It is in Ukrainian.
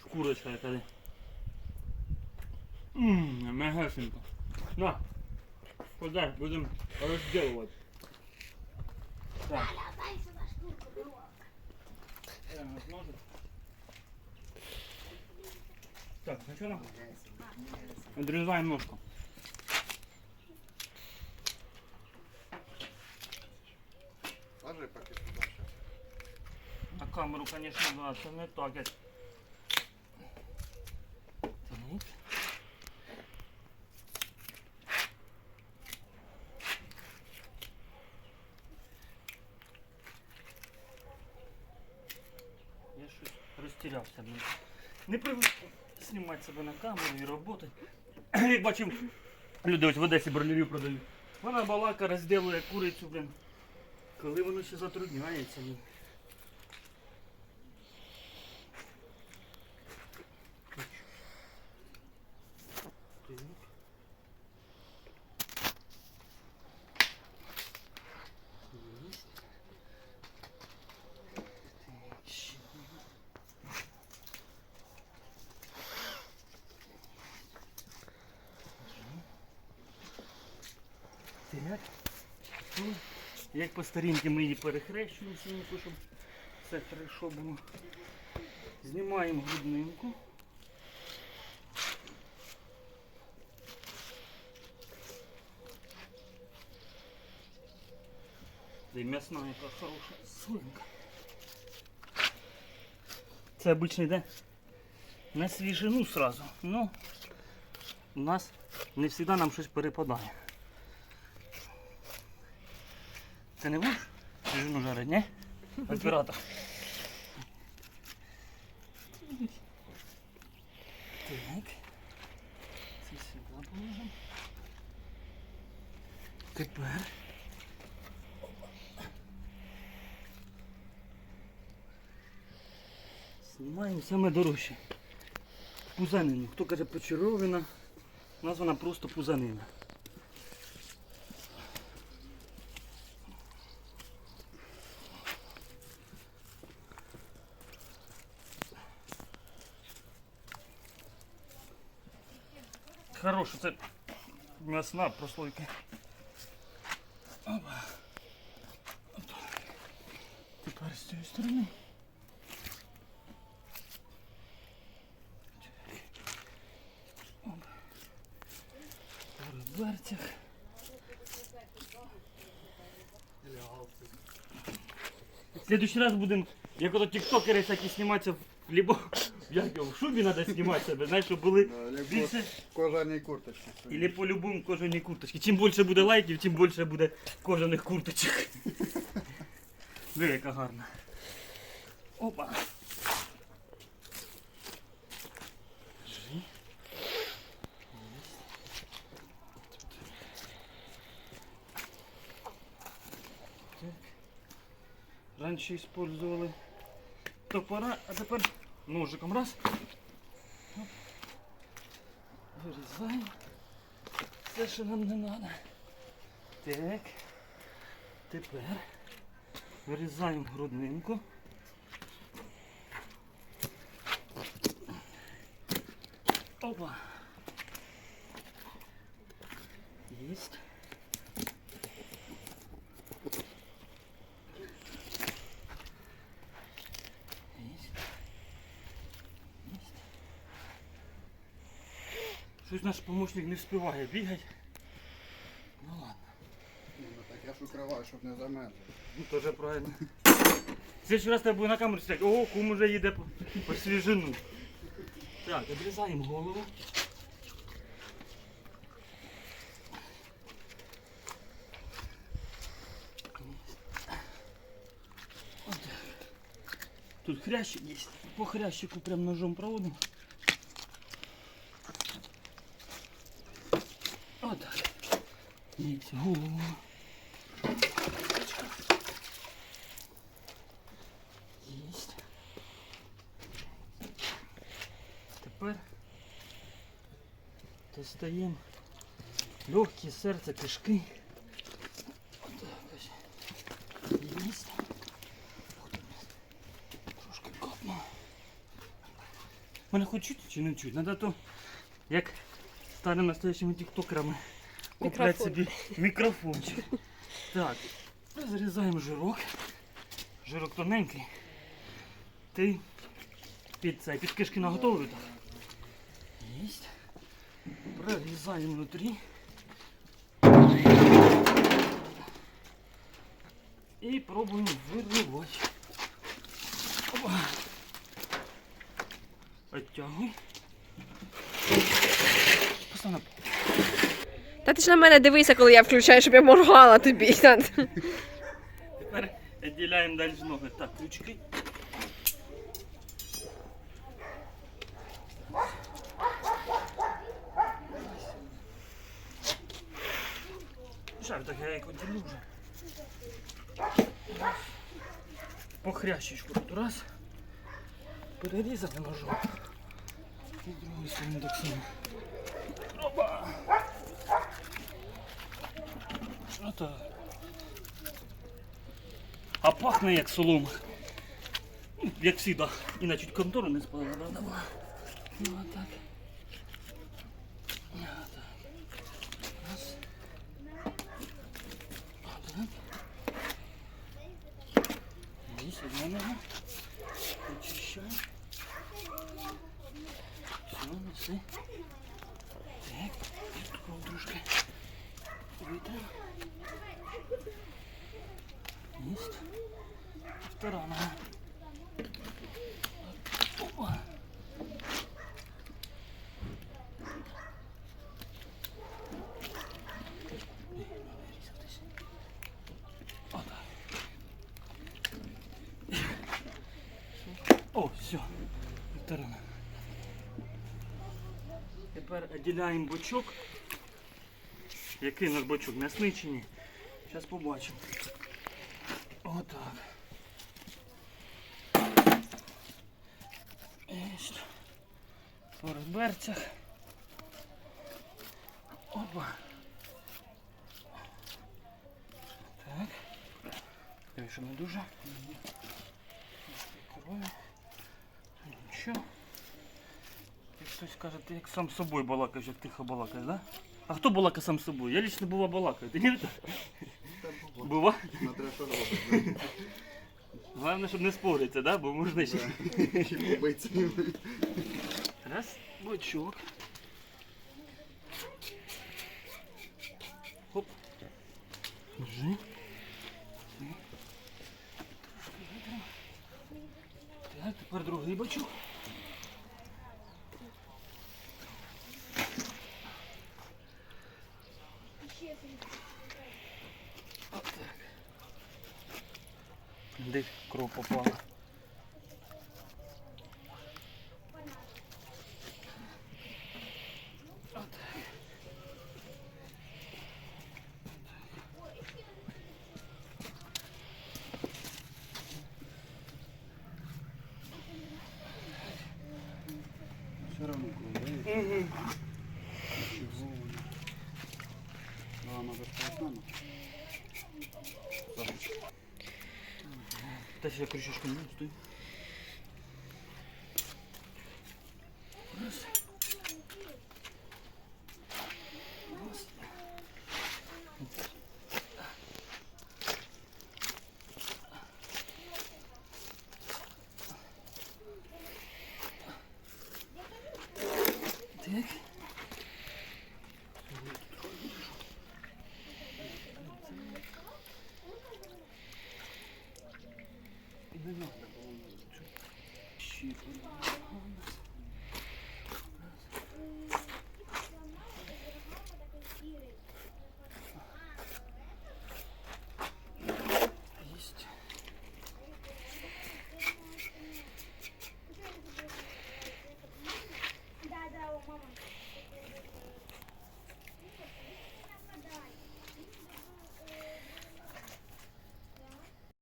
Шкурочка яка. Ммм, мегасенько. На, подай, будемо розділувати. Так. Я. Так, ну що нам? Одрізаємо ножку. Ложи поки сюди ще. На камеру, конечно, да, це не так. як. Так. Я щось розтірявся. Не привик знімати себе на камеру і роботи. Як бачив, люди ось в Одесі бройлерів продають. Вона балака розділує курицю, блін. Коли воно ще затрудняється. Блін. Так. Есть. Ще. Так. Ну, Як по старінки ми її перехрещуємо щоб все хорошо було. Знімаємо груднинку. Да і м'ясна яка хороша свинка. Це обичний день. На свіжину сразу. Ну, у нас не завжди нам щось перепадає. Ти не будеш свіжину жарити, ні? Оператор. Так. Це сюди положимо. Тепер. Знімаємо саме дорожче. Пузанину. Хто каже почаровина, вона просто пузанина. Хороша, це м'ясна прослойка. Опа. Тепер з цієї сторони. В. В следующий раз будемо, як ото тіктокери всякі зніматися, либо як його, в шубі треба знімати себе, знаєш, щоб були більше. В кожаній курточці. Или по-любому кожаній курточці. Чим більше буде лайків, тим більше буде кожаних курточок. Диви, яка гарна. Опа. Раніше использовали топора, а тепер ножиком раз. Вирізаємо. Все, що нам не треба. Так. Тепер вирізаємо груднинку. Опа. Есть. Есть. Есть. Щось наш помощник не вспіває бігати. Ну ладно. Ну, так я ж укриваю, щоб не замерзли. Ну, тоже правильно. В следующий раз я буду на камеру сидіти. Ого, кум уже їде по, по свіжину. Так, обрізаємо голову. Тут хрящик есть. По хрящику прям ножом проводим. Вот так. Есть голову. Єсть. Тепер достаємо легкі серце, кишки. Отак Мене хоч чути чи не чуть? Надо то, як старим настоящими тіктокерами купляти Мікрофон. собі мікрофончик. Так, розрізаємо жирок. Жирок тоненький. Ти під цей, під кишки наготовлю так. Єсть. Прорізаємо внутрі. І пробуємо виривати. Оттягуй. На. Та ти ж на мене дивися, коли я включаю, щоб я моргала тобі. Тепер відділяємо далі ноги. Так, крючки. Жаль, так я як оділю вже. Раз. По хрящичку тут раз. Перерізати ножом. І з другої сторони так само. Опа! Отак. А пахне як солома. Як Як завжди. Іначе контору не спала. Ну а так. Ну, а так. Раз. Отак. Здесь одна нога. Очищаем. Все, носи. Так, і тут дружки. Витрим. Есть. Вторая нога. Опа. О, все. Вторая. Тепер відділяємо бочок. Який у нас бочок? М'ясний? Зараз побачимо. Отак. По розберцях. Опа. Так. Дивись, що не дуже. Крові. Нічого. Хтось каже, ти як сам з собою балакаєш, як тихо балакаєш, да? А хто балакає сам з собою? Я лично бува балакаю. Ти не? Бува? Смотря що робить. Головне, щоб не спориться, да? бо можна ще. Раз, бочок. Хоп. Держи. Так, тепер другий бочок. Де кров попала? Все равно круг. Угу. Чего? Ну, она Та ще крючечку не стой.